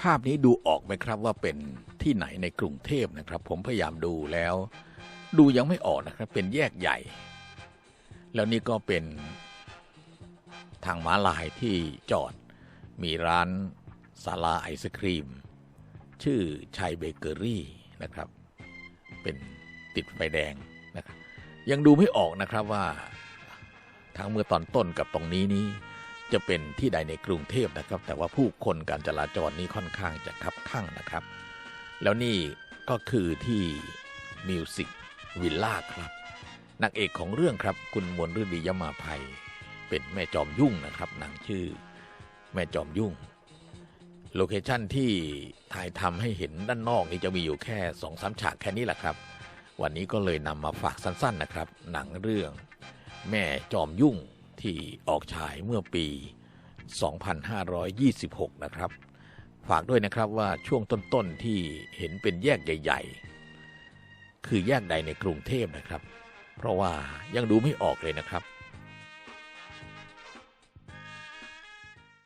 ภาพนี้ดูออกไหมครับว่าเป็นที่ไหนในกรุงเทพนะครับ ผมพยายามดูแล้ว ดูยังไม่ออกนะครับ เป็นแยกใหญ่ แล้วนี่ก็เป็นทางม้าลายที่จอด มีร้านสาลาไอศครีม ชื่อชัยเบเกอรี่นะครับ เป็นติดไฟแดงนะครับยังดูไม่ออกนะครับว่า ทั้งเมื่อตอนต้นกับตรงนี้นี้ จะเป็นที่ใดในกรุงเทพนะครับ แต่ว่าผู้คนการจราจรนี้ค่อนข้างจะคับข้างนะครับ แล้วนี่ก็คือที่มิวสิกวิลล่าครับนางเอกของเรื่องครับ คุณมวลฤดียมาภัย เป็นแม่จอมยุ่งนะครับหนังชื่อแม่จอมยุ่งโลเคชั่นที่ถ่ายทำให้เห็นด้านนอกนี้จะมีอยู่แค่สองสามฉากแค่นี้แหละครับ วันนี้ก็เลยนำมาฝากสั้นๆนะครับ หนังเรื่อง แม่จอมยุ่ง ที่ออกฉายเมื่อปี 2526 นะครับ ฝากด้วยนะครับว่าช่วงต้นๆที่เห็นเป็นแยกใหญ่ ๆ คือแยกใดในกรุงเทพนะครับ เพราะว่ายังดูไม่ออกเลยนะครับ